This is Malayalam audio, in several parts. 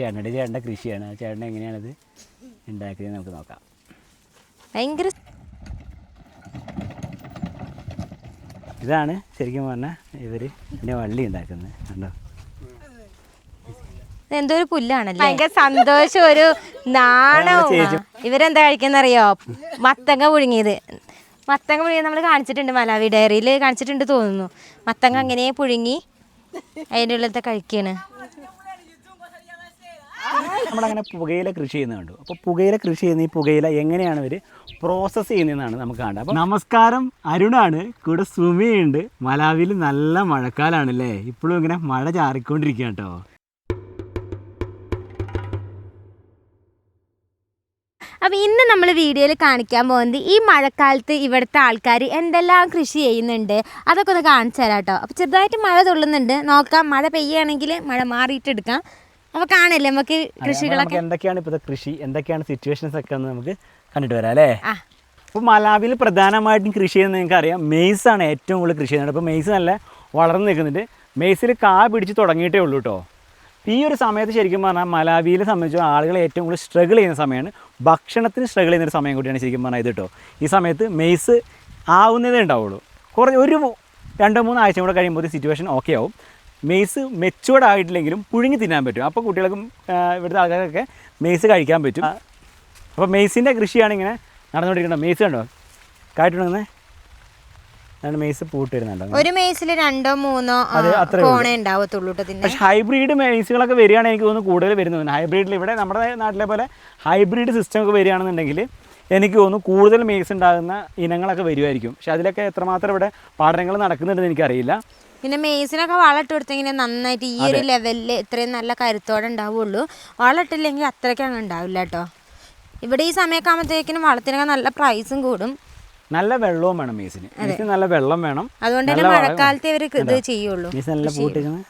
ചേട്ടന്റെ ചേട്ടന്റെ കൃഷിയാണ്. ആ ചേട്ടൻ എങ്ങനെയാണത് ഉണ്ടാക്കിയത് നമുക്ക് നോക്കാം. ഭയങ്കര ഇതാണ് ശരിക്കും പറഞ്ഞാൽ ഇവർ ഇതിന്റെ വള്ളി ഉണ്ടാക്കുന്നത്. കണ്ടോ? എന്തോ ഒരു പുല്ലാണല്ലേ? ഭയങ്കര സന്തോഷം ഒരു നാണവും. ഇവരെന്താ കഴിക്കുന്നറിയോ? മത്തങ്ങ പുഴുങ്ങിയത്. മത്തങ്ങ പുഴുങ്ങി നമ്മൾ കാണിച്ചിട്ടുണ്ട് മലാവി ഡയറിയിൽ കാണിച്ചിട്ടുണ്ട് തോന്നുന്നു. മത്തങ്ങ അങ്ങനെ പുഴുങ്ങി അതിന്റെ ഉള്ളിലത്തെ കഴിക്കാണ്. നമ്മളങ്ങനെ പുകയില കൃഷി ചെയ്യുന്നത് കണ്ടു. അപ്പോൾ പുകയില കൃഷി ചെയ്യുന്ന ഈ പുകയില എങ്ങനെയാണ് ഇവർ പ്രോസസ് ചെയ്യുന്നതെന്നാണ് നമുക്ക് കാണേണ്ടത്. അപ്പോൾ നമസ്കാരം അരുണാണ്. കൂടെ സുമിയുണ്ട്. മലാവിൽ നല്ല മഴക്കാലമാണ് അല്ലേ ഇപ്പോഴും ഇങ്ങനെ മഴ ചാറിക്കൊണ്ടിരിക്കുകയാണ് കേട്ടോ. അപ്പോൾ ഇന്ന് നമ്മൾ വീഡിയോയിൽ കാണിക്കാൻ പോകുന്നത് ഈ മഴക്കാലത്ത് ഇവിടുത്തെ ആൾക്കാർ എന്തെല്ലാം കൃഷി ചെയ്യുന്നുണ്ട്? അതൊക്കെ ഒന്ന് കാണിച്ചു തരാം കേട്ടോ. അപ്പോൾ ചെറുതായിട്ട് മഴ തുള്ളുന്നുണ്ട്. നോക്കാം മഴ പെയ്യുകയാണെങ്കിൽ മഴ മാറിയിട്ട് അപ്പോൾ കാണില്ലേ നമുക്ക് കൃഷികളൊക്കെ? എന്തൊക്കെയാണ് ഇപ്പോഴത്തെ കൃഷി? എന്തൊക്കെയാണ് സിറ്റുവേഷൻസ് ഒക്കെ എന്ന് നമുക്ക് കണ്ടിട്ട് വരാം അല്ലേ? ഇപ്പോൾ മലാവിൽ പ്രധാനമായിട്ടും കൃഷി ചെയ്യുന്നത് നിങ്ങൾക്ക് അറിയാം മെയ്സ് ആണ് ഏറ്റവും കൂടുതൽ കൃഷി ചെയ്യുന്നത്. അപ്പോൾ മെയ്സ് നല്ല വളർന്നു നിൽക്കുന്നുണ്ട്. മെയ്സിൽ കാ പിടിച്ച് തുടങ്ങിയിട്ടേ ഉള്ളൂ കേട്ടോ ഈ ഒരു സമയത്ത് ശരിക്കും പറഞ്ഞാൽ മലാവിയിലെ സംബന്ധിച്ച് ആളുകൾ ഏറ്റവും കൂടുതൽ സ്ട്രഗിൾ ചെയ്യുന്ന സമയമാണ്. ഭക്ഷണത്തിന് സ്ട്രഗിൾ ചെയ്യുന്ന ഒരു സമയം കൂടിയാണ് ശരിക്കും പറഞ്ഞാൽ ഇത് കേട്ടോ ഈ സമയത്ത് മെയ്സ് ആവുന്നതേ ഉണ്ടാവുള്ളൂ. കുറച്ച് ഒരു രണ്ടോ മൂന്നോ ആഴ്ച കൂടെ കഴിയുമ്പോൾ സിറ്റുവേഷൻ ഓക്കെ ആവും. മെയ്സ് മെച്ചുവേർഡ് ആയിട്ടില്ലെങ്കിലും പുഴുങ്ങി തിന്നാൻ പറ്റും. അപ്പോൾ കുട്ടികൾക്കും ഇവിടുത്തെ ആൾക്കാർക്കൊക്കെ മെയ്സ് കഴിക്കാൻ പറ്റും. അപ്പോൾ മെയ്സിന്റെ കൃഷിയാണ് ഇങ്ങനെ നടന്നുകൊണ്ടിരിക്കുന്നത്. മെയ്സ് കണ്ടോ? കായിട്ടുണ്ടെന്ന് അതാണ് മെയ്സ് പൂട്ട് വരുന്നുണ്ടോ ഒരു മേസിൽ രണ്ടോ മൂന്നോ. കോണേ ഉണ്ടാവത്തുള്ളൂ പക്ഷേ ഹൈബ്രിഡ് മെയ്സുകളൊക്കെ വരികയാണെങ്കിൽ എനിക്ക് തോന്നുന്നു കൂടുതൽ വരുന്നത്. ഹൈബ്രിഡിൽ ഇവിടെ നമ്മുടെ നാട്ടിലെ പോലെ ഹൈബ്രിഡ് സിസ്റ്റം ഒക്കെ വരികയാണെന്നുണ്ടെങ്കിൽ എനിക്ക് തോന്നുന്നു കൂടുതൽ മെയ്സ് ഉണ്ടാകുന്ന ഇനങ്ങളൊക്കെ വരുമായിരിക്കും. പക്ഷെ അതിലൊക്കെ എത്രമാത്രം ഇവിടെ പഠനങ്ങൾ നടക്കുന്നുണ്ടെന്ന് എനിക്കറിയില്ല. പിന്നെ മെയ്സിനൊക്കെ വളമിട്ട് കൊടുത്തെങ്കിൽ നന്നായിട്ട് ഈ ഒരു ലെവലിൽ ഇത്രയും നല്ല കരുത്തോടെ ഉണ്ടാവുള്ളൂ. വളമിട്ടില്ലെങ്കിൽ അത്രയ്ക്ക് അങ്ങ് ഉണ്ടാവില്ല കേട്ടോ ഇവിടെ ഈ സമയമൊക്കെ ആകുമ്പോഴത്തേക്കിനും വളത്തിനൊക്കെ നല്ല പ്രൈസും കൂടും. നല്ല വെള്ളവും വേണം മെയ്സിന് മെയ്സിന് നല്ല വെള്ളം വേണം. അതുകൊണ്ട് തന്നെ മഴക്കാലത്തെ ഇവർ ഇത് ചെയ്യുള്ളൂ. നല്ല പൂട്ടിക്കുന്നത്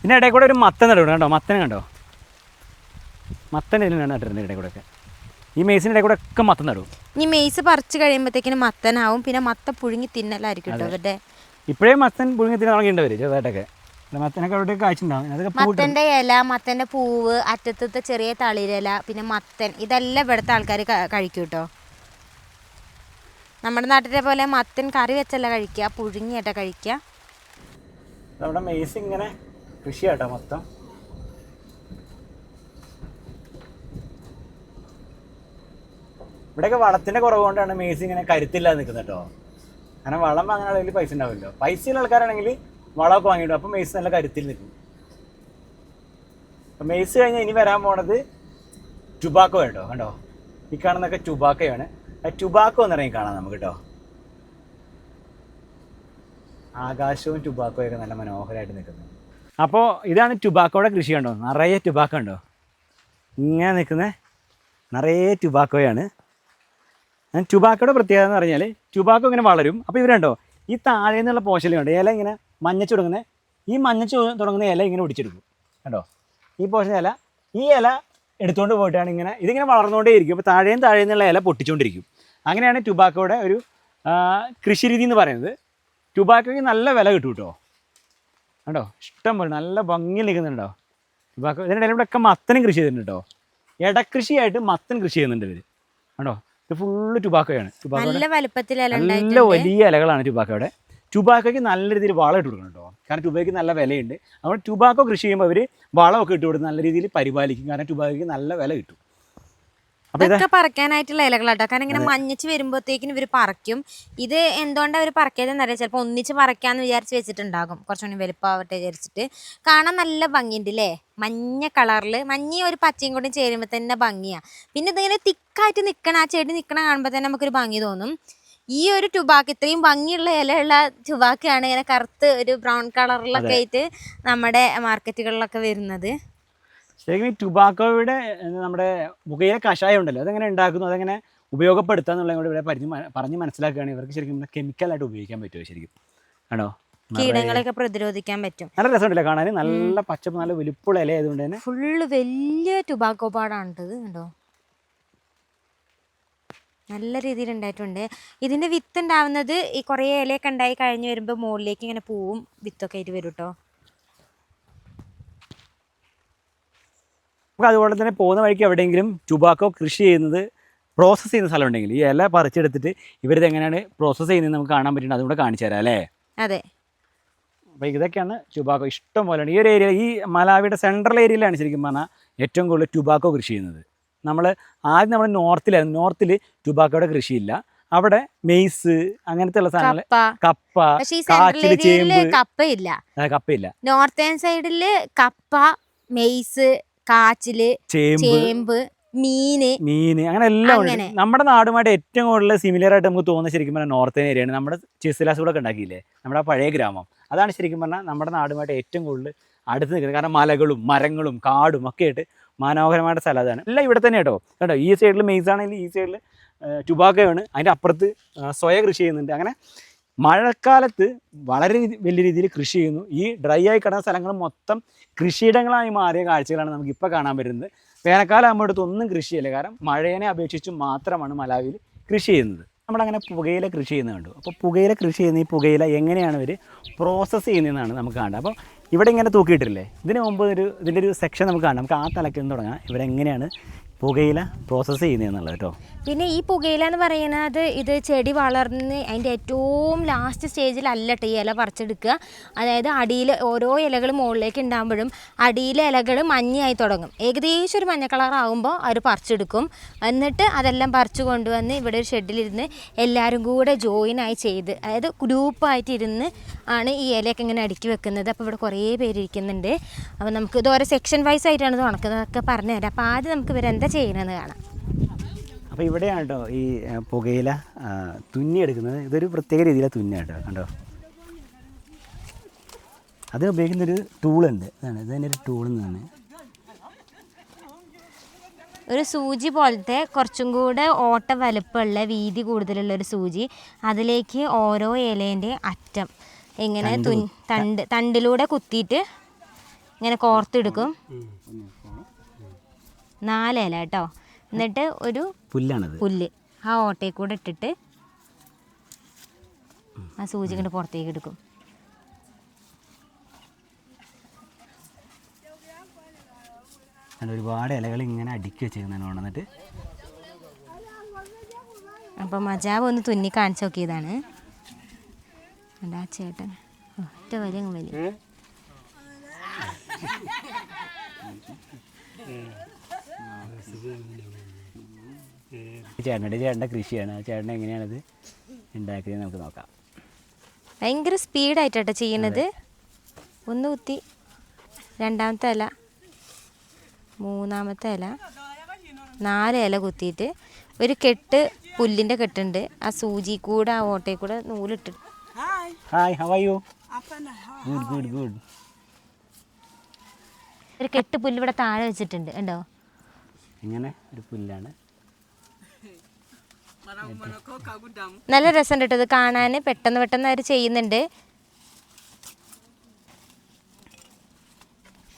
പിന്നെ ഇടയിൽ കൂടെ ഒരു മത്തൻ നടുണ്ട് കണ്ടോ? മത്തൻ കണ്ടോ? മത്തൻ ഇതിലാണ് നട്ടിരുന്നത് ഇടയിൽ കൂടെ ഒക്കെ. ഈ മെയ്സിന്റെ കൂടെ ഒക്കെ മത്തൻ നടും. ഈ മെയ്സ് പറിച്ചു കഴിയുമ്പോഴത്തേക്കിനും മത്തനാവും. പിന്നെ മത്ത പുഴുങ്ങി തിന്നലായിരിക്കും കേട്ടോ ഇവരുടെ ഇപ്പോഴേ മത്തൻ പുഴുങ്ങി തിന്നാൻ തുടങ്ങിയിട്ടുണ്ട് വരും ചെറുതായിട്ടൊക്കെ. മത്തനൊക്കെ അവിടെ കാഴ്ചയുണ്ടാവും. അതൊക്കെ മത്തന്റെ ഇല മത്തന്റെ പൂവ് അറ്റത്തത്തെ ചെറിയ തളിരില പിന്നെ മത്തൻ. ഇതെല്ലാം ഇവിടുത്തെ ആൾക്കാർ കഴിക്കും കേട്ടോ. നമ്മുടെ നാട്ടിലെ പോലെ മത്തൻ കറി വെച്ചല്ല കഴിക്കുക പുഴുങ്ങിയായിട്ടാ കഴിക്കുക. നമ്മുടെ മെയ്സ് ഇങ്ങനെ കൃഷിയാട്ടോ മൊത്തം. ഇവിടെയൊക്കെ വളത്തിന്റെ കുറവ് കൊണ്ടാണ് മെയ്സ് ഇങ്ങനെ കരുത്തില്ലാതെ നിൽക്കുന്നത് കേട്ടോ. കാരണം വളം ആണെങ്കിൽ പൈസ ഉണ്ടാവില്ലോ പൈസയുള്ള ആൾക്കാരാണെങ്കിൽ വളമൊക്കെ വാങ്ങിയിട്ടു അപ്പോൾ മെയ്സ് നല്ല കരുത്തിൽ നിൽക്കും. അപ്പോൾ മെയ്സ് കഴിഞ്ഞാൽ ഇനി വരാൻ പോണത് ടുബാക്കോ കേട്ടോ. കണ്ടോ? ഈ കാണുന്നൊക്കെ ടുബാക്കോയാണ്. ആ ടുബാക്കോ എന്ന് പറയും കാണാം നമുക്ക് കേട്ടോ. ആകാശവും ടുബാക്കോയൊക്കെ നല്ല മനോഹരമായിട്ട് നിൽക്കുന്നത് അപ്പോൾ ഇതാണ് ടുബാക്കോയുടെ കൃഷി കണ്ടോ? നിറയെ ടുബാക്കോ ഉണ്ടോ? ഇങ്ങനെ നിൽക്കുന്ന നിറയെ ടുബാക്കോയാണ്. ടുബാക്കോയുടെ പ്രത്യേകത എന്ന് പറഞ്ഞാൽ ടുബാക്കോ ഇങ്ങനെ വളരും. അപ്പോൾ ഇവരുണ്ടോ ഈ താഴെ നിന്നുള്ള പോഷലുണ്ട് ഇല ഇങ്ങനെ മഞ്ഞച്ച് തുടങ്ങുന്ന ഈ മഞ്ഞച്ച് തുടങ്ങുന്ന ഇല ഇങ്ങനെ ഒടിച്ചെടുക്കും കണ്ടോ? ഈ പോഷൻ ഇല ഈ ഇല എടുത്തുകൊണ്ട് പോയിട്ടാണ് ഇങ്ങനെ ഇതിങ്ങനെ വളർന്നുകൊണ്ടേയിരിക്കും അപ്പോൾ താഴെയും താഴെ നിന്നുള്ള ഇല പൊട്ടിച്ചുകൊണ്ടിരിക്കും അങ്ങനെയാണ് ടുബാക്കോയുടെ ഒരു കൃഷി കൃഷിരീതി എന്ന് പറയുന്നത്. ടുബാക്കോയ്ക്ക് നല്ല വില കിട്ടും കേട്ടോ. കണ്ടോ? ഇഷ്ടം പോലെ നല്ല ഭംഗിയിൽ നിൽക്കുന്നുണ്ടോ ടുബാക്കോ ഇതിന്റെ ഇടയിലൂടെ ഒക്കെ മത്തനും കൃഷി ചെയ്തിട്ടുണ്ട് കേട്ടോ. ഇടക്കൃഷിയായിട്ട് മത്തൻ കൃഷി ചെയ്യുന്നുണ്ട് ഇവർ കണ്ടോ? ഇത് ഫുള്ള് ടുബാക്കോയാണ് നല്ല വലുപ്പത്തിൽ വലിയ ഇലകളാണ് ടുബാക്കോയുടെ ടുബാക്കോയ്ക്ക് നല്ല രീതിയിൽ വളം ഇട്ട് കൊടുക്കണം കേട്ടോ. കാരണം ടുബാക്കോയ്ക്ക് നല്ല വിലയുണ്ട്. അതുകൊണ്ട് ടുബാക്കോ കൃഷി ചെയ്യുമ്പോൾ അവർ വളമൊക്കെ ഇട്ട് കൊടുത്ത് നല്ല രീതിയിൽ പരിപാലിക്കും. കാരണം ടുബാക്കോയ്ക്ക് നല്ല വില കിട്ടും. ഇതൊക്കെ പറക്കാനായിട്ടുള്ള ഇലകളാട്ടോ. കാരണം ഇങ്ങനെ മഞ്ഞച്ച് വരുമ്പോഴത്തേക്കും ഇവർ പറിക്കും. ഇത് എന്തുകൊണ്ടാണ് അവർ പറിക്കാതെന്ന് അറിയാം. ചിലപ്പോൾ ഒന്നിച്ച് പറിക്കാന്ന് വിചാരിച്ച് വെച്ചിട്ടുണ്ടാകും. കുറച്ചുകൂടി വലുപ്പമാവട്ടെ വിചാരിച്ചിട്ട്. കാണാൻ നല്ല ഭംഗിയുണ്ട് അല്ലേ മഞ്ഞ കളറിൽ മഞ്ഞയും ഒരു പച്ചയും കൂടി ചേരുമ്പോൾ തന്നെ ഭംഗിയാണ് പിന്നെ ഇതിങ്ങനെ തിക്കായിട്ട് നിൽക്കണം ആ ചെടി നിൽക്കണ കാണുമ്പോൾ തന്നെ നമുക്കൊരു ഭംഗി തോന്നും. ഈ ഒരു ടുബാക്ക് ഇത്രയും ഭംഗിയുള്ള ഇലയുള്ള ടുബാക്കാണ് ഇങ്ങനെ കറുത്ത് ഒരു ബ്രൗൺ കളറിലൊക്കെ ആയിട്ട് നമ്മുടെ മാർക്കറ്റുകളിലൊക്കെ വരുന്നത്. ശരിക്കും ഈ ടുബാക്കോയുടെ നമ്മുടെ പുകയിലെ കഷായം ഉണ്ടല്ലോ അതെങ്ങനെ ഉണ്ടാക്കുന്നു അതെങ്ങനെ ഉപയോഗപ്പെടുത്തുക എന്നുള്ളത് കൂടെ ഇവിടെ പറഞ്ഞ് പറഞ്ഞ് മനസ്സിലാക്കുകയാണെങ്കിൽ ഇവർക്ക് ശരിക്കും കെമിക്കലായിട്ട് ഉപയോഗിക്കാൻ പറ്റുമോ ശരിക്കും? ആണോ? കീടങ്ങളെയൊക്കെ പ്രതിരോധിക്കാൻ പറ്റും. നല്ല രസമുണ്ടല്ലോ കാണാൻ? നല്ല പച്ചപ്പ് നല്ല വലിപ്പുള്ള ഇല ആയതുകൊണ്ട് തന്നെ. ഫുള്ള് വലിയ ടുബാക്കോ പാടാണ് ഇത് കണ്ടോ? നല്ല രീതിയിൽ ഉണ്ടായിട്ടുണ്ട്. ഇതിന്റെ വിത്ത് ഉണ്ടാവുന്നത് ഈ കുറേ ഇലയൊക്കെ ഉണ്ടായി കഴിഞ്ഞ് വരുമ്പോൾ മുകളിലേക്ക് ഇങ്ങനെ പൂവും വിത്തൊക്കെ ആയിട്ട് വരും കേട്ടോ നമുക്ക് അതുപോലെ തന്നെ പോകുന്ന വഴിക്ക് എവിടെയെങ്കിലും ടുബാക്കോ കൃഷി ചെയ്യുന്നത് പ്രോസസ്സ് ചെയ്യുന്ന സ്ഥലം ഉണ്ടെങ്കിൽ ഈ ഇല പറിച്ചെടുത്തിട്ട് ഇവരിത് എങ്ങനെയാണ് പ്രോസസ്സ് ചെയ്യുന്നത് നമുക്ക് കാണാൻ പറ്റുന്നത് അതുകൂടെ കാണിച്ചു തരാം അല്ലേ? അതെ. അപ്പോൾ ഇതൊക്കെയാണ് ടുബാക്കോ ഇഷ്ടം പോലെയാണ് ഈ ഒരു ഏരിയ ഈ മലാവിയുടെ സെൻട്രൽ ഏരിയയിലാണ് ശരിക്കും പറഞ്ഞാൽ ഏറ്റവും കൂടുതൽ ടുബാക്കോ കൃഷി ചെയ്യുന്നത്. നമ്മൾ ആദ്യം നമ്മൾ നോർത്തിലായിരുന്നു നോർത്തിൽ ടുബാക്കോയുടെ കൃഷിയില്ല. അവിടെ മെയ്സ് അങ്ങനത്തെ ഉള്ള സാധനങ്ങൾ കപ്പ സെൻട്രൽ ചേമ്പ്. കപ്പയില്ല. കപ്പയില്ല. നോർത്തേൺ സൈഡിൽ കപ്പ മെയ്സ് കാച്ചിൽ ചേമ്പ് മീന് മീന് അങ്ങനെ എല്ലാം ഉണ്ട്. നമ്മുടെ നാടുമായിട്ട് ഏറ്റവും കൂടുതൽ സിമിലർ ആയിട്ട് നമുക്ക് തോന്നുന്നത് ശരിക്കും പറഞ്ഞാൽ നോർത്തേൺ ഏരിയയാണ് നമ്മുടെ ചിസിലാസുകളൊക്കെ ഉണ്ടാക്കിയില്ലേ? നമ്മുടെ പഴയ ഗ്രാമം. അതാണ് ശരിക്കും പറഞ്ഞാൽ നമ്മുടെ നാടുമായിട്ട് ഏറ്റവും കൂടുതൽ അടുത്ത് നിൽക്കുന്നത്. കാരണം മലകളും മരങ്ങളും കാടും ഒക്കെ ആയിട്ട് മനോഹരമായ സ്ഥലം അതാണ്. എല്ലാം ഇവിടെ തന്നെ കേട്ടോ. കേട്ടോ ഈ സൈഡിൽ മെയ്സ് ആണെങ്കിൽ ഈ സൈഡിൽ ടുബാക്കോ ആണ്. അതിന്റെ അപ്പുറത്ത് സ്വയ കൃഷി ചെയ്യുന്നുണ്ട്. അങ്ങനെ മഴക്കാലത്ത് വളരെ വലിയ രീതിയിൽ കൃഷി ചെയ്യുന്നു. ഈ ഡ്രൈ ആയി കിടന്ന സ്ഥലങ്ങൾ മൊത്തം കൃഷിയിടങ്ങളായി മാറിയ കാഴ്ചകളാണ് നമുക്ക് ഇപ്പോൾ കാണാൻ വരുന്നത് വേനൽക്കാലം ആകുമ്പോൾ അടുത്ത് ഒന്നും കൃഷിയില്ല കാരണം മഴയെ അപേക്ഷിച്ച് മാത്രമാണ് മലാവിയിൽ കൃഷി ചെയ്യുന്നത്. നമ്മളങ്ങനെ പുകയില കൃഷി ചെയ്യുന്നത് കണ്ടു. അപ്പോൾ പുകയില കൃഷി ചെയ്യുന്ന ഈ പുകയില എങ്ങനെയാണ് ഇവർ പ്രോസസ്സ് ചെയ്യുന്നതെന്നാണ് നമുക്ക് കാണുന്നത് അപ്പോൾ ഇവിടെ ഇങ്ങനെ തൂക്കിയിട്ടില്ലേ? ഇതിന് മുമ്പ് ഒരു ഇതിന്റെ ഒരു സെക്ഷൻ നമുക്ക് കാണാം. നമുക്ക് ആ തലക്കിൽ നിന്ന് തുടങ്ങാം. ഇവരെങ്ങനെയാണ് പുകയില പ്രോസസ്സ് ചെയ്യുന്നതെന്നുള്ളത് കേട്ടോ. പിന്നെ ഈ പുകയില എന്ന് പറയുന്നത് ഇത് ചെടി വളർന്ന് അതിന്റെ ഏറ്റവും ലാസ്റ്റ് സ്റ്റേജിലല്ല ഈ ഇല പറിച്ചെടുക്കുക. അതായത് അടിയിൽ ഓരോ ഇലകൾ മുകളിലേക്ക് ഉണ്ടാകുമ്പോഴും അടിയിലെ ഇലകൾ മഞ്ഞയായി തുടങ്ങും. ഏകദേശം ഒരു മഞ്ഞ കളറാകുമ്പോൾ അവർ പറിച്ചെടുക്കും. എന്നിട്ട് അതെല്ലാം പറിച്ചു കൊണ്ടുവന്ന് ഇവിടെ ഒരു ഷെഡിലിരുന്ന് എല്ലാവരും കൂടെ ജോയിൻ ആയി ചെയ്ത് അതായത് ഗ്രൂപ്പായിട്ട് ഇരുന്ന് ആണ് ഈ ഇലയൊക്കെ ഇങ്ങനെ അടുക്കി വെക്കുന്നത്. അപ്പോൾ ഇവിടെ കുറേ പേര് ഇരിക്കുന്നുണ്ട്. അപ്പോൾ നമുക്ക് ഇത് ഓരോ സെക്ഷൻ വൈസ് ആയിട്ടാണ് ഇത് ഉണക്കുന്നതൊക്കെ പറഞ്ഞു തരാം. അപ്പോൾ ആദ്യം നമുക്ക് ഇവരെന്താ ചെയ്യണമെന്ന് കാണാം. അപ്പോൾ ഇവിടെയാണ് കേട്ടോ ഈ പുകയില തുന്നിയെടുക്കുന്നത് ഇതൊരു പ്രത്യേക രീതിയിലാണ് തുന്നിയാണ് കേട്ടോ കണ്ടോ? അത് ഉപയോഗിക്കുന്നൊരു ടൂളുണ്ട് ഇതാണ്. ഇത് തന്നെ ഒരു ടൂൾ എന്നാണ് ഒരു സൂചി പോലത്തെ കുറച്ചും കൂടെ ഓട്ട വലുപ്പമുള്ള വീതി കൂടുതലുള്ള ഒരു സൂചി. അതിലേക്ക് ഓരോ ഇലേന്റെ അറ്റം. ഇങ്ങനെ തുൻ തണ്ട് തണ്ടിലൂടെ കുത്തിയിട്ട് ഇങ്ങനെ കോർത്തെടുക്കും. നാല് ഇല കേട്ടോ. എന്നിട്ട് ഒരു പുല്ലാണത്. പുല്ല് ആ ഓട്ടയിൽ കൂടെ ഇട്ടിട്ട് ആ സൂചി കണ്ട് പുറത്തേക്ക് എടുക്കും. ഒരുപാട് ഇലകൾ ഇങ്ങനെ അടുക്കി വെച്ചേക്കുന്നതാണ് കൊണ്ടുവന്നിട്ട് അപ്പം മജാവ് ഒന്ന് തുന്നി കാണിച്ചു നോക്കിയതാണ്. എന്റെ ആ ചേട്ടൻ? ഒറ്റ വലിയ വലിയ ചേട്ടന്റെ ചേട്ടന്റെ കൃഷിയാണ്. ആ ചേട്ടൻ എങ്ങനെയാണത് ഉണ്ടാക്കിയത് നമുക്ക് നോക്കാം. ഭയങ്കര സ്പീഡായിട്ടാട്ടോ ചെയ്യണത് ഒന്ന് കുത്തി. രണ്ടാമത്തെ ഇല. മൂന്നാമത്തെ ഇല. നാല് ഇല കുത്തിയിട്ട് ഒരു കെട്ട് പുല്ലിന്റെ കെട്ടുണ്ട്. ആ സൂചി കൂടെ ആ ഓട്ടയിൽ കൂടെ നൂലിട്ട് hi how you good good good ഒരു കെട്ട് പുല്ല് ഇവിടെ താഴെ വെച്ചിട്ടുണ്ട്. ഉണ്ടോ ഇങ്ങനെ ഒരു പുല്ലാണ്. നല്ല രസം കേട്ടോ ഇത് കാണാൻ പെട്ടെന്ന് പെട്ടെന്ന് അവർ ചെയ്യുന്നുണ്ട്.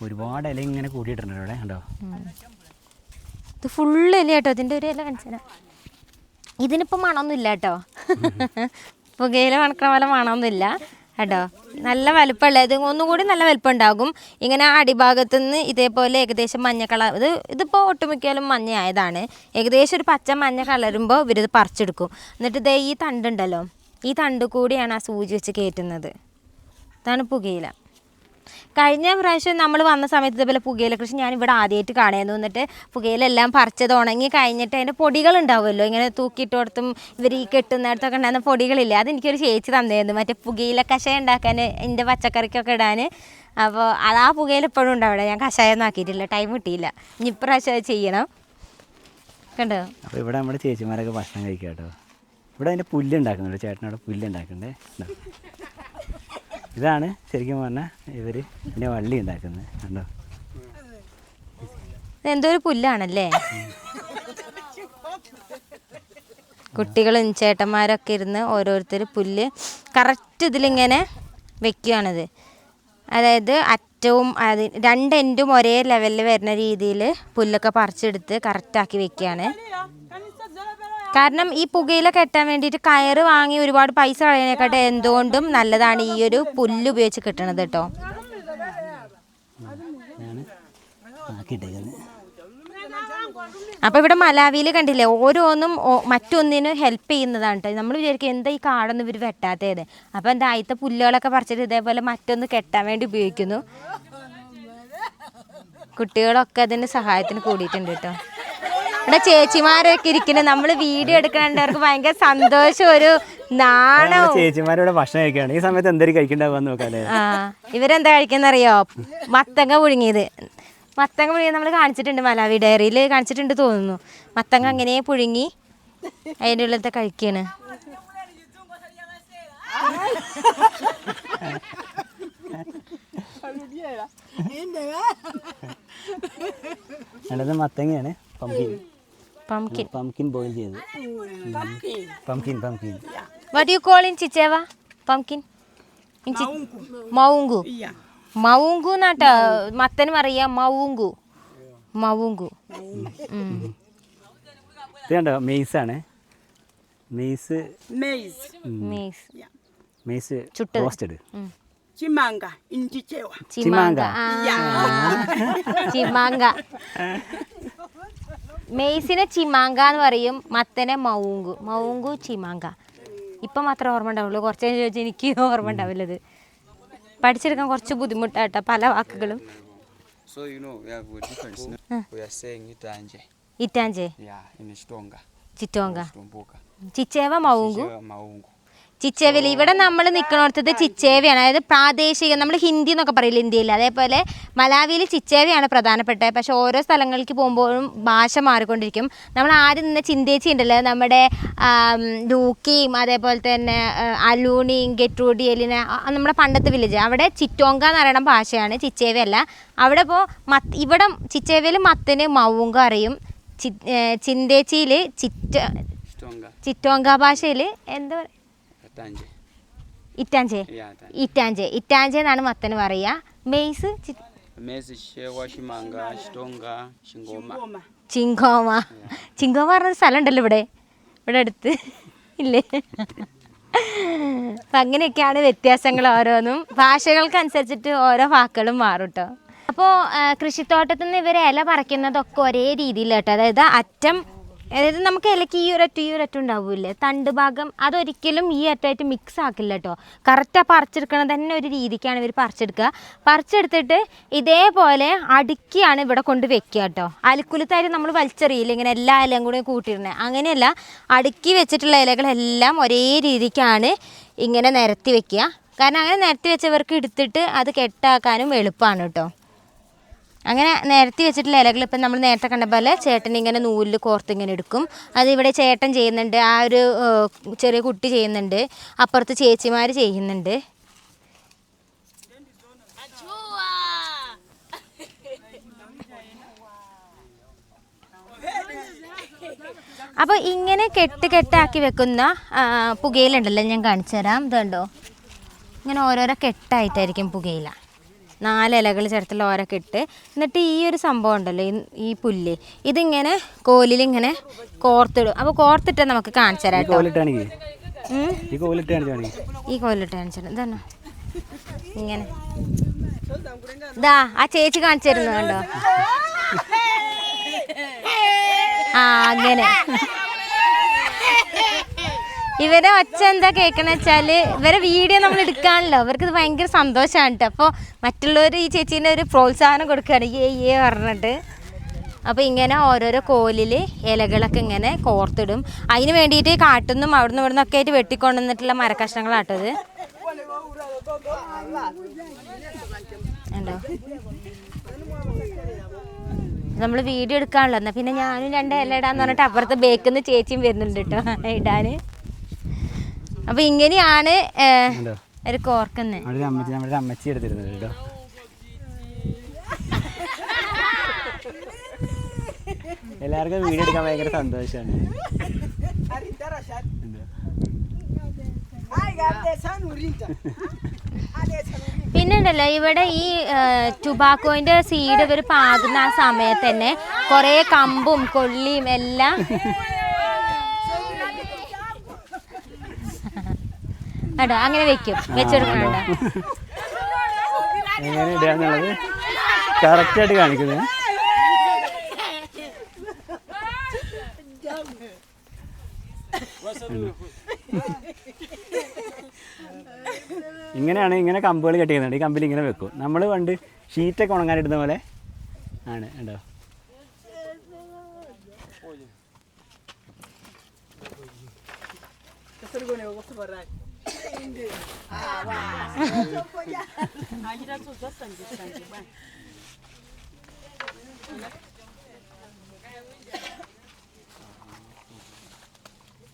ഒരുപാട് ഇല ഇങ്ങനെ കൂടിയിട്ടുണ്ട് ഇവിടെ. കണ്ടോ? ഇത് ഫുള്ള് ഇല കേട്ടോ ഇതിന്റെ ഒരു ഇല കാണിച്ചു ഇതിനിപ്പോൾ മണമൊന്നുമില്ല കേട്ടോ. പുകയില മണക്കണ പോലെ മണമൊന്നുമില്ല കേട്ടോ. നല്ല വലുപ്പമുള്ള ഇത് ഒന്നുകൂടി നല്ല വലുപ്പം ഉണ്ടാകും ഇങ്ങനെ അടിഭാഗത്തു നിന്ന് ഇതേപോലെ ഏകദേശം മഞ്ഞ കളർ ഇത് ഇതിപ്പോൾ ഒട്ടുമിക്കാലും മഞ്ഞയായതാണ്. ഏകദേശം ഒരു പച്ച മഞ്ഞ കളരുമ്പോൾ ഇവരിത് പറിച്ചെടുക്കും. എന്നിട്ട് ഇതേ ഈ തണ്ടുണ്ടല്ലോ ഈ തണ്ട് കൂടിയാണ് ആ സൂചി വെച്ച് കയറ്റുന്നത്. ഇതാണ് പുകയില. കഴിഞ്ഞ പ്രാവശ്യം നമ്മൾ വന്ന സമയത്ത് ഇതേപോലെ പുകയില കൃഷി ഞാൻ ഇവിടെ ആദ്യമായിട്ട് കാണുന്നു എന്നിട്ട് പുകയില എല്ലാം പറിച്ചത് ഉണങ്ങി കഴിഞ്ഞിട്ട് അതിന്റെ പൊടികൾ ഉണ്ടാവുമല്ലോ ഇങ്ങനെ തൂക്കിയിട്ടോടത്തും ഇവർ ഈ കെട്ടുന്നിടത്തൊക്കെ ഉണ്ടാകുന്ന പൊടികളില്ലേ? അതെനിക്കൊരു ചേച്ചി തന്നിരുന്നു മറ്റേ പുകയില കഷായം ഉണ്ടാക്കാൻ എന്റെ പച്ചക്കറിക്കൊക്കെ ഇടാൻ. അപ്പോൾ അത് ആ പുകയില ഇപ്പോഴും ഉണ്ട് അവിടെ. ഞാൻ കഷായം ആക്കിയിട്ടില്ല. ടൈം കിട്ടിയില്ല. ഇനി ഇപ്രാവശ്യം ചെയ്യണം. കണ്ടോ? അപ്പോൾ ഇവിടെ നമ്മുടെ ചേച്ചിമാരൊക്കെ ഭക്ഷണം കഴിക്കാം കേട്ടോ. ഇവിടെ അതിന്റെ പുല്ല് ഉണ്ടാക്കുന്നുണ്ട്. ചേട്ടനവിടെ പുല്ല് ഉണ്ടാക്കുന്നുണ്ട്. ഇതാ. ഇതാണ് ശരിക്കും പറഞ്ഞാൽ ഇവർ ഇതിന്റെ വള്ളി ഉണ്ടാക്കുന്നത് കണ്ടോ? എന്തോ ഒരു പുല്ലാണല്ലേ? കുട്ടികളും ചേട്ടന്മാരൊക്കെ ഇരുന്ന് ഓരോരുത്തർ പുല്ല് കറക്റ്റ് ഇതിലിങ്ങനെ വെക്കുകയാണിത് അതായത് അറ്റവും അത് രണ്ട് എൻഡും ഒരേ ലെവലിൽ വരുന്ന രീതിയിൽ പുല്ലൊക്കെ പറിച്ചെടുത്ത് കറക്റ്റാക്കി വെക്കുകയാണ് കാരണം ഈ പുകയില കെട്ടാൻ വേണ്ടിയിട്ട് കയറ് വാങ്ങി ഒരുപാട് പൈസ കളയാനേക്കാട്ടെ എന്തുകൊണ്ടും നല്ലതാണ് ഈ ഒരു പുല്ല് ഉപയോഗിച്ച് കിട്ടണത് കേട്ടോ. അപ്പൊ അപ്പോൾ ഇവിടെ മലാവിയിൽ കണ്ടില്ലേ ഓരോന്നും മറ്റൊന്നിനും ഹെൽപ്പ് ചെയ്യുന്നതാണ് കേട്ടോ. നമ്മൾ വിചാരിക്കും എന്താ ഈ കാടൊന്നും ഇവർ വെട്ടാത്തത്. അപ്പൊ എന്താ ആദ്യത്തെ പുല്ലുകളൊക്കെ പറിച്ചിട്ട് ഇതേപോലെ മറ്റൊന്ന് കെട്ടാൻ വേണ്ടി ഉപയോഗിക്കുന്നു. കുട്ടികളൊക്കെ അതിന് സഹായത്തിന് കൂടിയിട്ടുണ്ട് കേട്ടോ. ഇവിടെ ചേച്ചിമാരൊക്കെ ഇരിക്കുന്നത് നമ്മൾ വീഡിയോ എടുക്കണവർക്ക് അവർക്ക് ഭയങ്കര സന്തോഷം ഒരു നാണവും. ചേച്ചിമാരോട് ഭക്ഷണം കഴിക്കാണ്. ഈ സമയത്ത് എന്തൊരു കഴിക്കണ്ടാവുക നോക്കാല്ലേ ആ ഇവരെന്താ കഴിക്കുന്നറിയോ മത്തങ്ങ പുഴുങ്ങിയത്. മത്തങ്ങ പുഴുങ്ങി നമ്മൾ കാണിച്ചിട്ടുണ്ട് മലാവി ഡയറിയിൽ കാണിച്ചിട്ടുണ്ട് തോന്നുന്നു. മത്തങ്ങ അങ്ങനെ പുഴുങ്ങി അതിന്റെ ഉള്ളത്തെ കഴിക്കാണ്. മത്തങ്ങയാണ്. പംകിൻ പംകിൻ പംകിൻ ബോയിൽ ചെയ്ത്. Pumpkin pumpkin what you call in Chichewa pumpkin മൗങ്കു മൗങ്കു എന്നാട്ട മത്തന് പറയാ മൗങ്കു മൗങ്കു ഉം. ഇത് കണ്ടോ? മെയ്സാണ്. മെയ്സ്. മെയ്സ് ചുട്ടത്. റോസ്റ്റഡ് ഉം. chimanga, inchichewa. ചിമാങ്ക ആ. മെയ്സിനെ ചിമാങ്ക എന്ന് പറയും മത്തനെ മൗങ്കു മൗങ്കു ചിമാങ്ക ഇപ്പം മാത്രമേ ഓർമ്മ ഉണ്ടാവുള്ളൂ കുറച്ച് കഴിഞ്ഞ് ചോദിച്ചാൽ എനിക്ക് ഓർമ്മ ഉണ്ടാവില്ലത് പഠിച്ചെടുക്കാൻ കുറച്ച് ബുദ്ധിമുട്ടാട്ടോ പല വാക്കുകളും So you know we have a difference. no? We are saying itanje. ഇറ്റാഞ്ചേ Yeah, in Chitonga. ചിറ്റോങ്ക. Chichewa മൗങ്കു maungu. ചിച്ചേവയിൽ ഇവിടെ നമ്മൾ നിൽക്കണോടത്തത് ചിച്ചേവയാണ്. അതായത് പ്രാദേശിക നമ്മൾ ഹിന്ദി എന്നൊക്കെ പറയില്ല ഇന്ത്യയിൽ അതേപോലെ മലാവിയിൽ ചിച്ചേവയാണ് പ്രധാനപ്പെട്ടത്. പക്ഷെ ഓരോ സ്ഥലങ്ങളിലേക്ക് പോകുമ്പോഴും ഭാഷ മാറിക്കൊണ്ടിരിക്കും. നമ്മൾ ആദ്യം നിന്ന് ചിന്തേച്ചി ഉണ്ടല്ലോ നമ്മുടെ ലൂക്കിയും അതേപോലെ തന്നെ അലൂണിയും ഗെട്രൂഡി എലിന നമ്മുടെ പണ്ടത്തെ വില്ലേജ്. അവിടെ ചിറ്റോങ്ക എന്ന് പറയുന്ന ഭാഷയാണ് ചിച്ചേവയല്ല അവിടെ ഇപ്പോൾ മത്ത് ഇവിടെ ചിച്ചേവയിൽ മത്തിന് മൗങ്ക അറിയും. ചി ചിന്തേച്ചിയിൽ ചിറ്റ. ചിറ്റോങ്ക. ഭാഷയിൽ എന്താ. ഇറ്റാഞ്ചേ. ഇറ്റാഞ്ചേ ഇറ്റാഞ്ചേ എന്നാണ് മത്തന് പറയുക. മെയ്സ്. ചിങ്കോമ. ചിങ്കോമ പറഞ്ഞ സ്ഥലം ഉണ്ടല്ലോ ഇവിടെ. ഇവിടെ അടുത്ത്. ഇല്ലേ? അപ്പം അങ്ങനെയൊക്കെയാണ് വ്യത്യാസങ്ങൾ ഓരോന്നും. ഭാഷകൾക്കനുസരിച്ചിട്ട് ഓരോ വാക്കുകളും മാറും കേട്ടോ അപ്പോൾ കൃഷിത്തോട്ടത്തിൽ നിന്ന് ഇവർ ഇല പറിക്കുന്നതൊക്കെ ഒരേ രീതിയിൽ കേട്ടോ അതായത് അറ്റം അതായത് നമുക്ക് ഇലക്ക് ഈ ഒരറ്റം ഈ ഒരറ്റം ഉണ്ടാവില്ലേ? തണ്ട് ഭാഗം അതൊരിക്കലും ഈ അറ്റമായിട്ട് മിക്സ് ആക്കില്ല കേട്ടോ കറക്റ്റ് ആ പറിച്ചെടുക്കണം തന്നെ ഒരു രീതിക്കാണ് ഇവർ പറിച്ചെടുക്കുക. പറിച്ചെടുത്തിട്ട് ഇതേപോലെ അടുക്കിയാണ് ഇവിടെ കൊണ്ട് വെക്കുക കേട്ടോ അലുക്കുലത്തായിട്ട് നമ്മൾ വലിച്ചെറിയില്ല? ഇങ്ങനെ എല്ലാ ഇലയും കൂടി കൂട്ടിയിരുന്നത് അങ്ങനെയല്ല അടുക്കി വെച്ചിട്ടുള്ള ഇലകളെല്ലാം ഒരേ രീതിക്കാണ് ഇങ്ങനെ നിരത്തി വെക്കുക. കാരണം അങ്ങനെ നിരത്തി വെച്ചവർക്ക് എടുത്തിട്ട് അത് കെട്ടാക്കാനും എളുപ്പമാണ് കേട്ടോ അങ്ങനെ നിരത്തി വെച്ചിട്ടുള്ള ഇലകൾ ഇപ്പം നമ്മൾ നേരത്തെ കണ്ട പോലെ ചേട്ടൻ ഇങ്ങനെ നൂലിൽ കോർത്ത് ഇങ്ങനെ എടുക്കും. അതിവിടെ ചേട്ടൻ ചെയ്യുന്നുണ്ട്. ആ ഒരു ചെറിയ കുട്ടി ചെയ്യുന്നുണ്ട്. അപ്പുറത്ത് ചേച്ചിമാർ ചെയ്യുന്നുണ്ട്. അപ്പോൾ ഇങ്ങനെ കെട്ട് കെട്ടാക്കി വെക്കുന്ന പുകയിലുണ്ടല്ലോ ഞാൻ കാണിച്ചു തരാം ഇതുണ്ടോ? ഇങ്ങനെ ഓരോരോ കെട്ടായിട്ടായിരിക്കും പുകയില. നാല് ഇലകൾ ചേർത്തുള്ള ഓരൊക്കെ ഇട്ട് എന്നിട്ട് ഈ ഒരു സംഭവം ഉണ്ടല്ലോ ഈ- പുല്ല്. ഇതിങ്ങനെ കോലിലിങ്ങനെ കോർത്തിടും. അപ്പോൾ കോർത്തിട്ട് നമുക്ക് കാണിച്ചു തരാം ഈ കേട്ടോ. കോലിട്ട് കാണിച്ചാണെങ്കിൽ ഈ കോലിട്ട് കാണിച്ചു തരാം. ഇതാണോ? ഇങ്ങനെ. ഇതാ ആ ചേച്ചി കാണിച്ചു തരുന്നു കണ്ടോ? ആ അങ്ങനെ. ഇവരെ ഒച്ച എന്താ കേൾക്കണ വെച്ചാൽ ഇവരെ വീഡിയോ നമ്മൾ എടുക്കാണല്ലോ. അവർക്ക് ഇത് ഭയങ്കര സന്തോഷമാണ് കേട്ടോ. അപ്പോൾ മറ്റുള്ളവർ ഈ ചേച്ചീന്റെ ഒരു പ്രോത്സാഹനം കൊടുക്കുകയാണ്. ഏ ഏ പറഞ്ഞിട്ട്. അപ്പോൾ ഇങ്ങനെ ഓരോരോ കോലിൽ ഇലകളൊക്കെ ഇങ്ങനെ കോർത്തിടും. അതിന് വേണ്ടിയിട്ട് കാട്ടുന്നും അവിടുന്ന് ഇവിടുന്ന് ഒക്കെ ആയിട്ട് വെട്ടിക്കൊണ്ടുവന്നിട്ടുള്ള മരക്കഷ്ണങ്ങളാട്ടത് ഉണ്ടോ നമ്മൾ വീഡിയോ എടുക്കാണല്ലോ. പിന്നെ ഞാനും രണ്ട് ഇല ഇടാന്ന് പറഞ്ഞിട്ട് അപ്പുറത്ത് ബേക്കിൽ ചേച്ചിയും വരുന്നുണ്ട് കേട്ടോ. ഇടാൻ അപ്പോൾ ഇങ്ങനെയാണ് ഒരു കോർക്കുന്നത് അമ്മച്ചി നമ്മുടെ അമ്മച്ചി എടുത്തിരുന്നത് കേട്ടോ. എല്ലാവർക്കും വീഡിയോ എടുക്കാൻ ഭയങ്കര സന്തോഷമാണ് പിന്നെണ്ടല്ലോ ഇവിടെ ഈ ടുബാക്കോന്റെ സീഡ് ഇവർ പാകുന്ന ആ സമയത്ത് തന്നെ കുറേ കമ്പും കൊള്ളിയും എല്ലാം കേട്ടോ അങ്ങനെ വെക്കും. വെച്ചെടുക്കണ്ട എങ്ങനെ ഇടുക എന്നുള്ളത് കറക്റ്റായിട്ട് കാണിക്കുന്നത് ഇങ്ങനെയാണ് ഇങ്ങനെ കമ്പുകൾ കെട്ടിക്കുന്നുണ്ട് ഈ കമ്പിൽ ഇങ്ങനെ വെക്കും. നമ്മൾ പണ്ട് ഷീറ്റൊക്കെ ഉണങ്ങാനിടുന്ന പോലെ ആണ് ഉണ്ടോ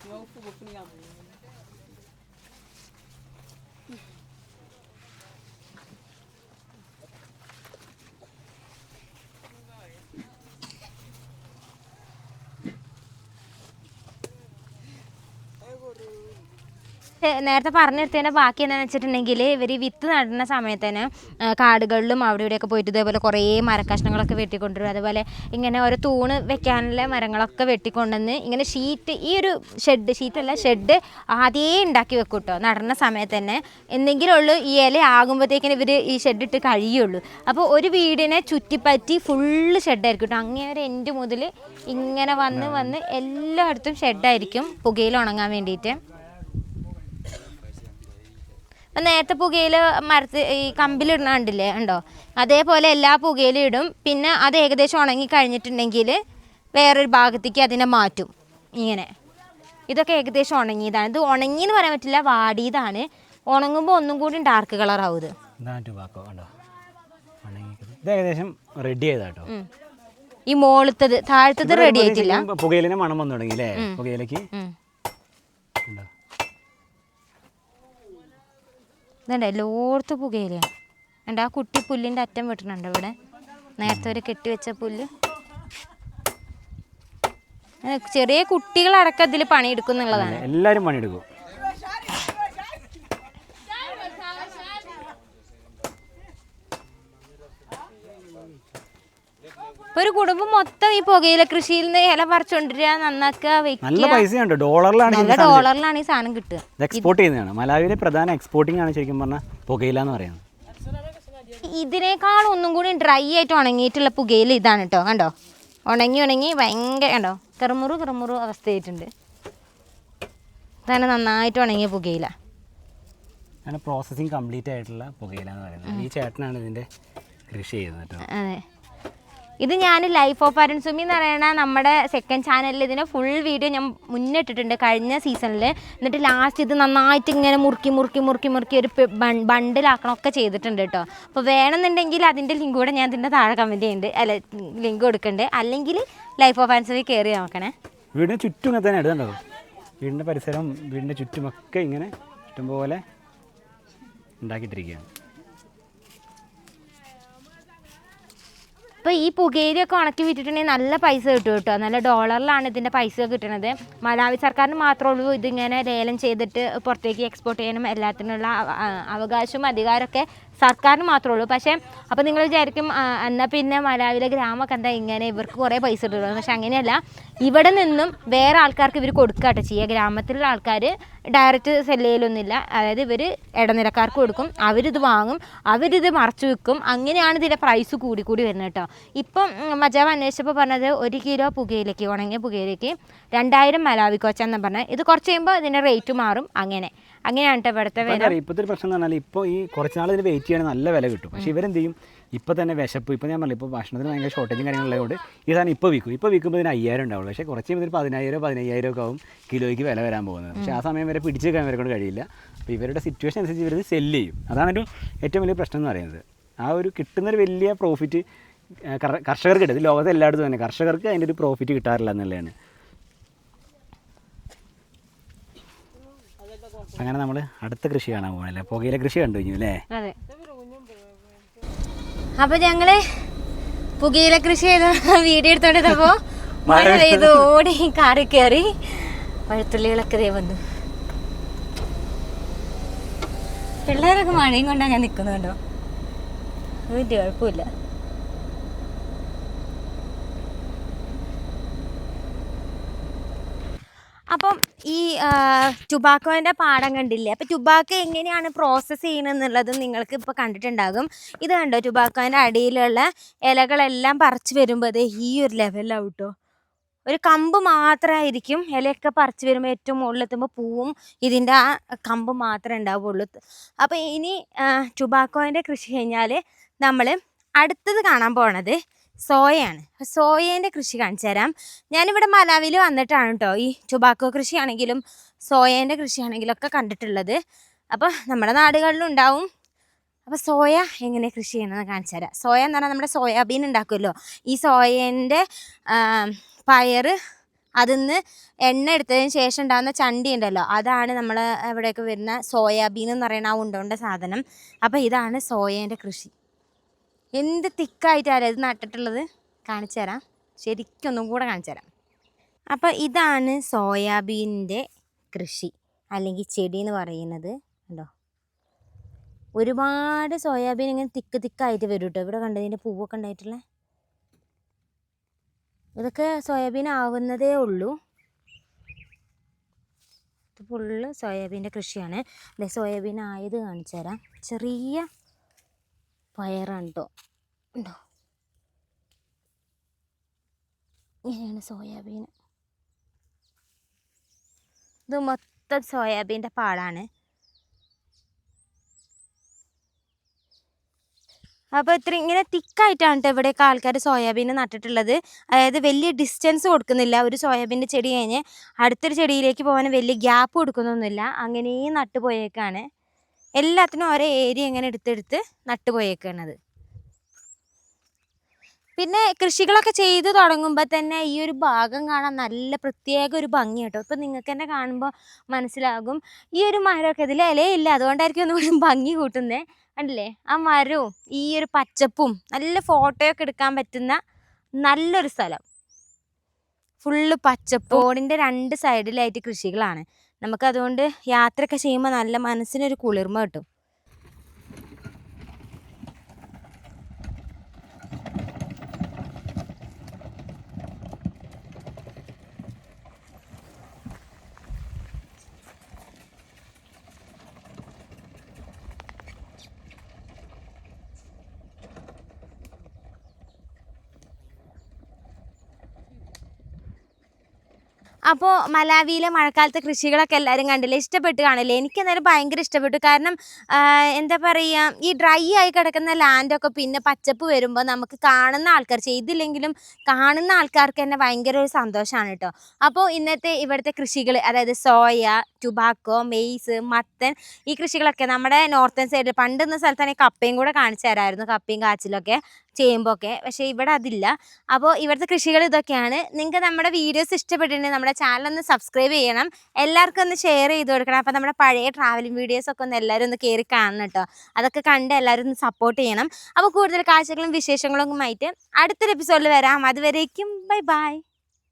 영국 못 그냥 നേരത്തെ പറഞ്ഞെടുത്തതിന്റെ ബാക്കി എന്താണെന്ന് വെച്ചിട്ടുണ്ടെങ്കിൽ ഇവർ വിത്ത് നടുന്ന സമയത്ത് തന്നെ കാടുകളിലും അവിടെ ഇവിടെയൊക്കെ പോയിട്ട് ഇതേപോലെ കുറേ മരക്കഷ്ണങ്ങളൊക്കെ വെട്ടിക്കൊണ്ടുവരും. അതുപോലെ ഇങ്ങനെ ഓരോ തൂണ് വെക്കാനുള്ള മരങ്ങളൊക്കെ വെട്ടിക്കൊണ്ടുവന്ന് ഇങ്ങനെ ഷീറ്റ് ഈ ഒരു ഷെഡ് ഷീറ്റല്ല ഷെഡ് ആദ്യമേ ഉണ്ടാക്കി വെക്കും കേട്ടോ നടുന്ന സമയത്ത് തന്നെ എന്തെങ്കിലും ഉള്ളു ഈ ഇല ആകുമ്പോഴത്തേക്കിന് ഇവർ ഈ ഷെഡ് ഇട്ട് കഴിയുള്ളൂ. അപ്പോൾ ഒരു വീടിനെ ചുറ്റിപ്പറ്റി ഫുള്ള് ഷെഡായിരിക്കും കേട്ടോ അങ്ങനെ എൻഡ് മുതൽ ഇങ്ങനെ വന്ന് വന്ന് എല്ലായിടത്തും ഷെഡായിരിക്കും പുകയിൽ ഉണങ്ങാൻ വേണ്ടിയിട്ട്. നേരത്തെ പുകയിൽ മരത്ത് ഈ കമ്പിലിടണണ്ടില്ലേ ഉണ്ടോ? അതേപോലെ എല്ലാ പുകയിലും ഇടും. പിന്നെ അത് ഏകദേശം ഉണങ്ങി കഴിഞ്ഞിട്ടുണ്ടെങ്കിൽ വേറൊരു ഭാഗത്തേക്ക് അതിനെ മാറ്റും. ഇങ്ങനെ. ഇതൊക്കെ ഏകദേശം ഉണങ്ങിയതാണ്. ഇത് ഉണങ്ങി എന്ന് പറയാൻ പറ്റില്ല വാടിയതാണ്. ഉണങ്ങുമ്പോൾ ഒന്നും കൂടി ഡാർക്ക് കളർ ആവും ഇത്. ഏകദേശം റെഡി ചെയ്താട്ടോ ഈ മോളത്തത് താഴത്തത് റെഡി ആയിട്ടില്ല. പുകയിലിനെ മണം വന്നു തുടങ്ങി അല്ലേ പുകയിലേക്ക് ഉം. ഉണ്ടോ ഇതുണ്ട് എല്ലോർത്ത് പുകയിലാണ് ഉണ്ട് ആ കുട്ടി പുല്ലിന്റെ അറ്റം വെട്ടുന്നുണ്ട് ഇവിടെ. നേരത്തെ ഒരു കെട്ടിവെച്ച പുല്ല്. ചെറിയ കുട്ടികളടക്കം ഇതിൽ പണിയെടുക്കുന്നുള്ളതാണ്. എല്ലാവരും പണിയെടുക്കും. ഇപ്പൊ ഒരു കുടുംബം മൊത്തം ഈ പുകയില കൃഷിയിൽ നിന്ന് ഇല പറിച്ചോണ്ടിരിക്കുക നന്നാക്കുക നല്ല വെക്കുക പൈസയുണ്ട്. ഡോളറിലാണ് നല്ല ഡോളറിലാണ് ഈ സാധനം കിട്ടുക. എക്സ്പോർട്ട് ചെയ്യുന്നതാണ്. മലാവിയിലെ പ്രധാന എക്സ്പോർട്ടിംഗ് ആണ് ശരിക്കും പറഞ്ഞാൽ പുകയില എന്ന് പറയുന്നത്. ഇതിനേക്കാൾ ഒന്നും കൂടി ഡ്രൈ ആയിട്ട് ഉണങ്ങിയിട്ടുള്ള പുകയില ഇതാണ് കേട്ടോ കണ്ടോ? ഉണങ്ങി ഉണങ്ങി ഭയങ്കര കണ്ടോ? കിറമുറു കിറമുറു അവസ്ഥയായിട്ടുണ്ട്. തന്നെ നന്നായിട്ട് ഉണങ്ങിയ പുകയില. അങ്ങനെ പ്രോസസ്സിങ് കംപ്ലീറ്റ് ആയിട്ടുള്ള പുകയില എന്ന് പറയുന്നത്. ഈ ചേട്ടനാണ് ഇതിന്റെ കൃഷി ചെയ്യുന്നത് കേട്ടോ അതെ. ഇത് ഞാൻ ലൈഫ് ഓഫ് അരുൺ സുമി എന്ന് പറയുന്ന നമ്മുടെ സെക്കൻഡ് ചാനലിൽ ഇതിന് ഫുൾ വീഡിയോ ഞാൻ മുന്നിട്ടിട്ടുണ്ട് കഴിഞ്ഞ സീസണിൽ എന്നിട്ട് ലാസ്റ്റ് ഇത് നന്നായിട്ട് ഇങ്ങനെ മുറുക്കി മുറുക്കി മുറുക്കി മുറുക്കി ഒരു ബണ്ടിലാക്കണമൊക്കെ ചെയ്തിട്ടുണ്ട് കേട്ടോ അപ്പോൾ വേണമെന്നുണ്ടെങ്കിൽ അതിന്റെ ലിങ്ക് കൂടെ ഞാൻ ഇതിന്റെ താഴെ കമന്റ് ചെയ്യുന്നുണ്ട്. അല്ല ലിങ്ക് കൊടുക്കുന്നുണ്ട് അല്ലെങ്കിൽ ലൈഫ് ഓഫ് അരുൺ സുമി കയറി നോക്കണേ. വീടിന് ചുറ്റും ഇങ്ങനെ തന്നെ ഇടുന്നുണ്ടോ? വീടിന്റെ പരിസരം വീടിന്റെ ചുറ്റുമൊക്കെ ഇങ്ങനെ ഇഷ്ടംപോലെ ഉണ്ടാക്കിയിട്ടിരിക്കുകയാണ്. അപ്പോൾ ഈ പുകയിലൊക്കെ ഉണക്കി വിറ്റിട്ടുണ്ടെങ്കിൽ നല്ല പൈസ കിട്ടും കേട്ടോ. നല്ല ഡോളറിലാണ് ഇതിന്റെ പൈസ കിട്ടുന്നത് മലാവി സർക്കാരിന് മാത്രമേ ഉള്ളൂ ഇതിങ്ങനെ ലേലം ചെയ്തിട്ട് പുറത്തേക്ക് എക്സ്പോർട്ട് ചെയ്യാനും എല്ലാത്തിനുള്ള അവകാശവും അധികാരമൊക്കെ സർക്കാരിന് മാത്രമേ ഉള്ളൂ. പക്ഷേ അപ്പോൾ നിങ്ങൾ വിചാരിക്കും എന്നാൽ പിന്നെ മലാവിലെ ഗ്രാമമൊക്കെ എന്താ ഇങ്ങനെ ഇവർക്ക് കുറേ പൈസ കിട്ടുള്ളൂ പക്ഷെ അങ്ങനെയല്ല. ഇവിടെ നിന്നും വേറെ ആൾക്കാർക്ക് ഇവർ കൊടുക്കാട്ടോ ചെയ്യുക ഗ്രാമത്തിലുള്ള ആൾക്കാർ ഡയറക്റ്റ് സെല്ല് ചെയ്യലൊന്നുമില്ല. അതായത് ഇവർ ഇടനിലക്കാർക്ക് കൊടുക്കും അവരിത് വാങ്ങും അവരിത് മറച്ചു വെക്കും. അങ്ങനെയാണ് ഇതിന്റെ പ്രൈസ് കൂടി കൂടി വരുന്നത് കേട്ടോ. ഇപ്പം മജാവ് അന്വേഷിച്ചപ്പോൾ പറഞ്ഞത് ഒരു കിലോ പുകയിലേക്ക് ഉണങ്ങിയ പുകയിലേക്ക് രണ്ടായിരം മലാവിക്കോച്ച എന്ന് പറഞ്ഞത് ഇത് കുറച്ച് കഴിയുമ്പോൾ ഇതിന്റെ റേറ്റ് മാറും. അങ്ങനെ. അങ്ങനെയാണ് കേട്ടോ ഇവിടുത്തെ വില. ഇപ്പോഴത്തെ പ്രശ്നം എന്ന് പറഞ്ഞാൽ ഇപ്പോൾ ഈ കുറച്ച് നാൾ ഇതിന് വെയിറ്റ് ചെയ്യണം നല്ല വില കിട്ടും. പക്ഷേ ഇവരെന്ത് ചെയ്യും? ഇപ്പോൾ തന്നെ വിശപ്പ് ഇപ്പോൾ ഞാൻ പറഞ്ഞു ഇപ്പോൾ ഭക്ഷണത്തിന് ഭയങ്കര ഷോർട്ടേജും കാര്യങ്ങളുള്ളതുകൊണ്ട് ഈ സാധനം ഇപ്പോൾ വിൽക്കും. ഇപ്പോൾ വിൽക്കുമ്പോൾ ഇതിന് അയ്യായിരം ഉണ്ടാവുള്ളൂ. പക്ഷേ കുറച്ച് കഴിയുമ്പോൾ ഇതിന് പതിനായിരം പതിനയ്യായിരം ഒക്കെ ആവും കിലോയ്ക്ക് വില വരാൻ പോകുന്നത്. പക്ഷേ ആ സമയം വരെ പിടിച്ചു വെക്കാൻ വരെ കൊണ്ട് കഴിയില്ല. അപ്പോൾ ഇവരുടെ സിറ്റുവേഷൻ അനുസരിച്ച് ഇവർ സെല്ല് ചെയ്യും. അതാണ് ഒരു ഏറ്റവും വലിയ പ്രശ്നം എന്ന് പറയുന്നത്. ആ ഒരു കിട്ടുന്നൊരു വലിയ പ്രോഫിറ്റ് കർഷകർക്ക് കിട്ടും. ഇത് ലോകത്തെ എല്ലായിടത്തും തന്നെ. കർഷകർക്ക് അതിന്റെ ഒരു പ്രോഫിറ്റ് കിട്ടാറില്ല എന്നുള്ളതാണ്. അങ്ങനെ നമ്മൾ അടുത്ത കൃഷി കാണാൻ പോകണല്ലേ പുകയില കൃഷി കണ്ടു കഴിഞ്ഞു അല്ലേ? അതെ. അപ്പൊ ഞങ്ങൾ പുകയില കൃഷി ചെയ്ത വീഡിയോ എടുത്തോണ്ടിരുന്നപ്പോ മഴ പെയ്തു ഓടി കാറി കയറി പഴുത്തുള്ളികളൊക്കെ ദേ വന്നു. പിള്ളേരൊക്കെ മഴയും കൊണ്ടാ ഞാൻ നിൽക്കുന്നുണ്ടോ വീട്ടിൽ കുഴപ്പമില്ല. അപ്പം ഈ ടുബാക്കോന്റെ പാടം കണ്ടില്ലേ? അപ്പോൾ ടുബാക്കോ എങ്ങനെയാണ് പ്രോസസ്സ് ചെയ്യണമെന്നുള്ളതും നിങ്ങൾക്ക് ഇപ്പോൾ കണ്ടിട്ടുണ്ടാകും. ഇത് കണ്ടോ? ടുബാക്കോന്റെ അടിയിലുള്ള ഇലകളെല്ലാം പറിച്ച് വരുമ്പോൾ ഈ ഒരു ലെവലാവും കേട്ടോ. ഒരു കമ്പ് മാത്രമായിരിക്കും ഇലയൊക്കെ പറിച്ച് വരുമ്പോൾ ഏറ്റവും മുകളിലെത്തുമ്പോൾ പൂവും ഇതിന്റെ ആ കമ്പ് മാത്രമേ ഉണ്ടാവുള്ളൂ. അപ്പോൾ ഇനി ടുബാക്കോന്റെ കൃഷി കഴിഞ്ഞാൽ നമ്മൾ അടുത്തത് കാണാൻ പോണത് സോയയാണ്. സോയേന്റെ കൃഷി കാണിച്ചു തരാം. ഞാനിവിടെ മലാവിൽ വന്നിട്ടാണ് കേട്ടോ ഈ ടുബാക്കോ കൃഷിയാണെങ്കിലും സോയേന്റെ കൃഷിയാണെങ്കിലും ഒക്കെ കണ്ടിട്ടുള്ളത്. അപ്പോൾ നമ്മുടെ നാടുകളിലും ഉണ്ടാവും അപ്പോൾ സോയ എങ്ങനെ കൃഷി ചെയ്യണമെന്ന് കാണിച്ചു തരാം. സോയ എന്ന് പറഞ്ഞാൽ നമ്മുടെ സോയാബീൻ ഉണ്ടാക്കുമല്ലോ. ഈ സോയേന്റെ പയറ് അതിൽ നിന്ന് എണ്ണ എടുത്തതിന് ശേഷം ഉണ്ടാകുന്ന ചണ്ടി ഉണ്ടല്ലോ. അതാണ് നമ്മൾ ഇവിടെയൊക്കെ വരുന്ന സോയാബീൻ എന്ന് പറയുന്ന ആ ഉണ്ടോണ്ട സാധനം. അപ്പോൾ ഇതാണ് സോയേന്റെ കൃഷി. എന്ത് തിക്കായിട്ടാണ് ഇത് നട്ടിട്ടുള്ളത്? കാണിച്ചു തരാം. ശരിക്കും ഒന്നും കൂടെ കാണിച്ചു തരാം. അപ്പോൾ ഇതാണ് സോയാബീനിന്റെ കൃഷി അല്ലെങ്കിൽ ചെടി എന്ന് പറയുന്നത്. കണ്ടോ? ഒരുപാട് സോയാബീൻ ഇങ്ങനെ തിക്ക് തിക്കായിട്ട് വരും കേട്ടോ. ഇവിടെ കണ്ടതിന്റെ പൂവൊക്കെ ഉണ്ടായിട്ടുള്ള? ഇതൊക്കെ സോയാബീൻ ആവുന്നതേ ഉള്ളൂ. ഇത് ഫുള്ള് സോയാബീന്റെ കൃഷിയാണ്. അല്ലെ സോയാബീൻ ആയത് കാണിച്ചു തരാം. ചെറിയ പയറാണ് കേട്ടോ ഇങ്ങനെയാണ് സോയാബീൻ. ഇത് മൊത്തം സോയാബീന്റെ പാടാണ്. അപ്പോൾ ഇത്ര ഇങ്ങനെ തിക്കായിട്ടാണ് കേട്ടോ ഇവിടെയൊക്കെ ആൾക്കാർ സോയാബീൻ നട്ടിട്ടുള്ളത്. അതായത് വലിയ ഡിസ്റ്റൻസ് കൊടുക്കുന്നില്ല. ഒരു സോയാബീന്റെ ചെടി കഴിഞ്ഞ് അടുത്തൊരു ചെടിയിലേക്ക് പോകാൻ വലിയ ഗ്യാപ്പ് കൊടുക്കുന്നൊന്നുമില്ല. അങ്ങനെയും നട്ടുപോയേക്കാണ്. എല്ലാത്തിനും ഓരോ ഏരിയ ഇങ്ങനെ എടുത്തെടുത്ത് നട്ടുപോയേക്കണത് പിന്നെ കൃഷികളൊക്കെ ചെയ്ത് തുടങ്ങുമ്പോൾ തന്നെ ഈ ഒരു ഭാഗം കാണാൻ നല്ല പ്രത്യേക ഒരു ഭംഗി കേട്ടോ. ഇപ്പം നിങ്ങൾക്ക് തന്നെ കാണുമ്പോൾ മനസ്സിലാകും. ഈ ഒരു മരമൊക്കെ ഇതിൽ ഇലയില്ല അതുകൊണ്ടായിരിക്കും ഒന്നുകൂടി ഭംഗി കൂട്ടുന്നത് കണ്ടില്ലേ? ആ മരവും ഈ ഒരു പച്ചപ്പും നല്ല ഫോട്ടോയൊക്കെ എടുക്കാൻ പറ്റുന്ന നല്ലൊരു സ്ഥലം. ഫുള്ള് പച്ചപ്പ് റോഡിന്റെ രണ്ട് സൈഡിലായിട്ട് കൃഷികളാണ്. നമുക്ക് അതുകൊണ്ട് യാത്രയൊക്കെ ചെയ്യുമ്പോൾ നല്ല മനസ്സിനൊരു കുളിർമ കിട്ടും. അപ്പോൾ മലാവിയിലെ മഴക്കാലത്തെ കൃഷികളൊക്കെ എല്ലാവരും കണ്ടില്ലേ? ഇഷ്ടപ്പെട്ട് കാണില്ലേ? എനിക്ക് എന്തായാലും ഭയങ്കര ഇഷ്ടപ്പെട്ടു. കാരണം എന്താ പറയുക ഈ ഡ്രൈ ആയി കിടക്കുന്ന ലാൻഡൊക്കെ പിന്നെ പച്ചപ്പ് വരുമ്പോൾ നമുക്ക് കാണുന്ന ആൾക്കാർ ചെയ്തില്ലെങ്കിലും കാണുന്ന ആൾക്കാർക്ക് തന്നെ ഭയങ്കര ഒരു സന്തോഷമാണ് കേട്ടോ. അപ്പോൾ ഇന്നത്തെ ഇവിടുത്തെ കൃഷികൾ അതായത് സോയ ടുബാക്കോ മെയ്സ് മത്തൻ ഈ കൃഷികളൊക്കെ നമ്മുടെ നോർത്തേൺ സൈഡിൽ പണ്ടുന്ന സ്ഥലത്ത് സ്ഥലത്താണെങ്കിൽ കപ്പയും കൂടെ കാണിച്ചു തരാമായിരുന്നു കപ്പയും കാച്ചിലൊക്കെ. ചേമ്പൊക്കെ പക്ഷേ ഇവിടെ അതില്ല. അപ്പോൾ ഇവിടുത്തെ കൃഷികൾ ഇതൊക്കെയാണ്. നിങ്ങൾക്ക് നമ്മുടെ വീഡിയോസ് ഇഷ്ടപ്പെട്ടിട്ടുണ്ടെങ്കിൽ നമ്മുടെ ചാനൽ ഒന്ന് സബ്സ്ക്രൈബ് ചെയ്യണം. എല്ലാവർക്കും ഒന്ന് ഷെയർ ചെയ്ത് കൊടുക്കണം. അപ്പോൾ നമ്മുടെ പഴയ ട്രാവലിംഗ് വീഡിയോസ് ഒക്കെ ഒന്ന് എല്ലാവരും ഒന്ന് കയറി കാണണം കേട്ടോ. അതൊക്കെ കണ്ട് എല്ലാവരും ഒന്ന് സപ്പോർട്ട് ചെയ്യണം. അപ്പോൾ കൂടുതൽ കാഴ്ചകളും വിശേഷങ്ങളും ആയിട്ട് അടുത്തൊരു എപ്പിസോഡിൽ വരാം. അതുവരേക്കും ബൈ ബൈ